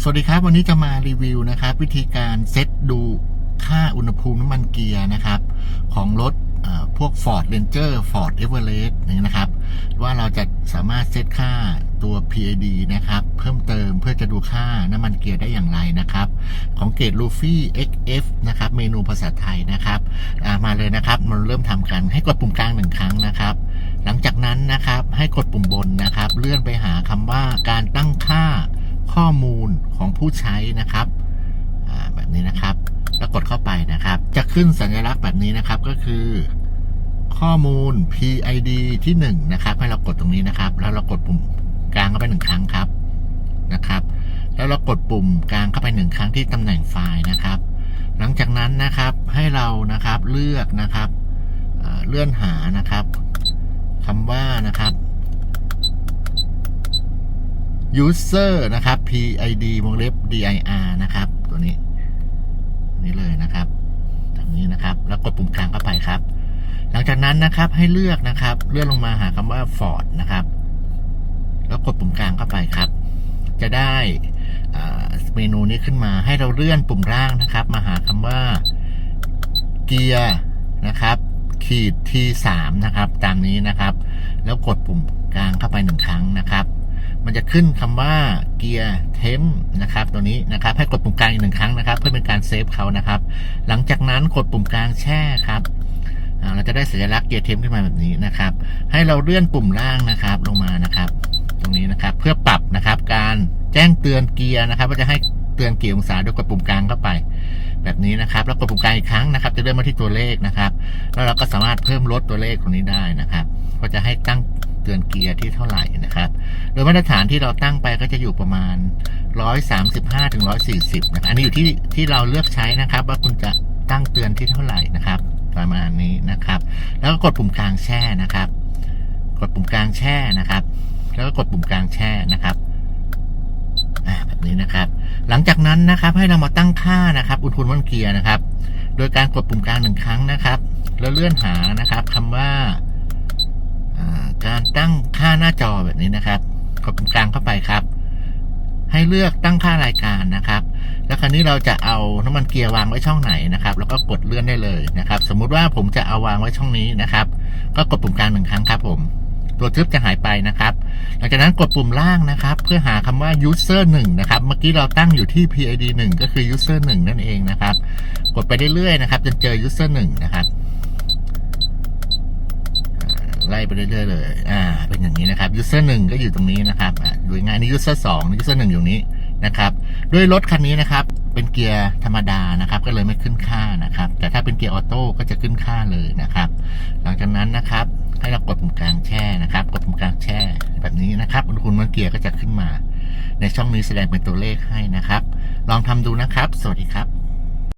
สวัสดีครับ วันนี้จะมารีวิวนะครับ วิธีการเซตดูค่าอุณหภูมิน้ำมันเกียร์นะครับ ของรถเอ่อพวก Ford Ranger Ford Everest นี่นะครับ ว่าเราจะสามารถเซตค่าตัว PID นะครับ เพิ่มเติมเพื่อจะดูค่าน้ำมันเกียร์ได้อย่างไรนะครับ ของเกรด Luffy XF นะครับ เมนูภาษาไทยนะครับามาเลยนะครับมันเริ่มทำกันให้กดปุ่มกลางหนึ่งครั้งนะครับ หลังจากนั้นนะครับให้กดปุ่มบนนะครับ เลื่อนไปหาคำว่าการตั้งค่า ข้อมูลของผู้ใช้นะครับแบบนี้นะครับแล้วกดเข้าไปนะครับ จะขึ้นสัญลักษณ์แบบนี้นะครับก็คือ ข้อมูล PID ที่หนึ่งนะครับให้เรากดตรงนี้นะครับ แล้วเรากดปุ่มกลางเข้าไปหนึ่งครั้งครับนะครับ แล้วเรากดปุ่มกลางเข้าไปหนึ่งครั้งที่ตำแหน่งไฟล์นะครับ หลังจากนั้นนะครับให้เรานะครับเลือกนะครับเลื่อนหานะครับคำว่านะครับ user นะครับ PID วงเล็บ dir นะครับ ตัวนี้ นี่เลยนะครับตามนี้นะครับ แล้วกดปุ่มกลางเข้าไปครับ หลังจากนั้นนะครับให้เลือกนะครับ เลื่อนลงมาหาคำว่า Ford นะครับ แล้วกดปุ่มกลางเข้าไปครับ จะได้เมนูนี้ขึ้นมา ให้เราเลื่อนปุ่มล่างนะครับ มาหาคำว่าเกียร์นะครับขีด T3 นะครับ ตามนี้นะครับ แล้วกดปุ่มกลางเข้าไปหนึ่งครั้งนะครับ มันจะขึ้นคำว่าเกียร์เทมนะครับตัวนี้นะครับให้กดปุ่มกลางอีกหนึ่งครั้งนะครับ เพื่อเป็นการเซฟเขานะครับ หลังจากนั้นกดปุ่มกลางแช่ครับเราจะได้สัญลักษณ์เกียร์เทมขึ้นมาแบบนี้นะครับ ให้เราเลื่อนปุ่มล่างนะครับลงมานะครับ ตรงนี้นะครับเพื่อปรับนะครับ การแจ้งเตือนเกียร์นะครับว่าจะให้เตือนกี่องศาโดยกดปุ่มกลางเข้าไป แบบนี้นะครับ แล้วกดปุ่มกลางอีกครั้งนะครับ จะเลื่อนมาที่ตัวเลขนะครับ แล้วเราก็สามารถเพิ่มลดตัวเลขตรงนี้ได้นะครับ ก็จะให้ตั้ง เตือนเกียร์ที่เท่าไหร่นะครับ โดยมาตรฐานที่เราตั้งไปก็จะอยู่ประมาณ 135ถึง140นะครับอันนี้อยู่ที่ที่เราเลือกใช้นะครับ ว่าคุณจะตั้งเตือนที่เท่าไหร่นะครับ ประมาณนี้นะครับ แล้วก็กดปุ่มกลางแช่นะครับ กดปุ่มกลางแช่นะครับ แล้วก็กดปุ่มกลางแช่นะครับแบบนี้นะครับ หลังจากนั้นนะครับให้เรามาตั้งค่านะครับ อุณหภูมิเกียร์นะครับ โดยการกดปุ่มกลางหนึ่งครั้งนะครับ แล้วเลื่อนหานะครับคำว่าอ่า การตั้งค่าหน้าจอแบบนี้นะครับกดปุ่มกลางเข้าไปครับ ให้เลือกตั้งค่ารายการนะครับ แล้วคราวนี้เราจะเอาน้ำมันเกียร์วางไว้ช่องไหนนะครับ แล้วก็กดเลื่อนได้เลยนะครับ สมมุติว่าผมจะเอาวางไว้ช่องนี้นะครับ ก็กดปุ่มกลางหนึ่งครั้งครับ ผม ตัวทึบจะหายไปนะครับ หลังจากนั้นกดปุ่มล่างนะครับ เพื่อหาคำว่า user 1นะครับ เมื่อกี้เราตั้งอยู่ที่ PID 1ก็คือ user 1นั่นเองนะครับ กดไปเรื่อยๆนะครับจนเจอ user 1นะครับอ่า ไปเรื่อยๆเลย อ่า เป็นอย่างนี้นะครับ user 1ก็อยู่ตรงนี้นะครับอ่าดูง่ายนี่ user 2นี่ user 1อยู่นี้นะครับ ด้วยรถคันนี้นะครับ เป็นเกียร์ธรรมดานะครับ ก็เลยไม่ขึ้นค่านะครับ แต่ถ้าเป็นเกียร์ออโต้ก็จะขึ้นค่าเลยนะครับ หลังจากนั้นนะครับ ให้เรากดปุ่มกลางแช่นะครับ กดปุ่มกลางแช่แบบนี้นะครับอุณหภูมิมันเกียร์ก็จะขึ้นมา ในช่องนี้แสดงเป็นตัวเลขให้นะครับ ลองทำดูนะครับ สวัสดีครับ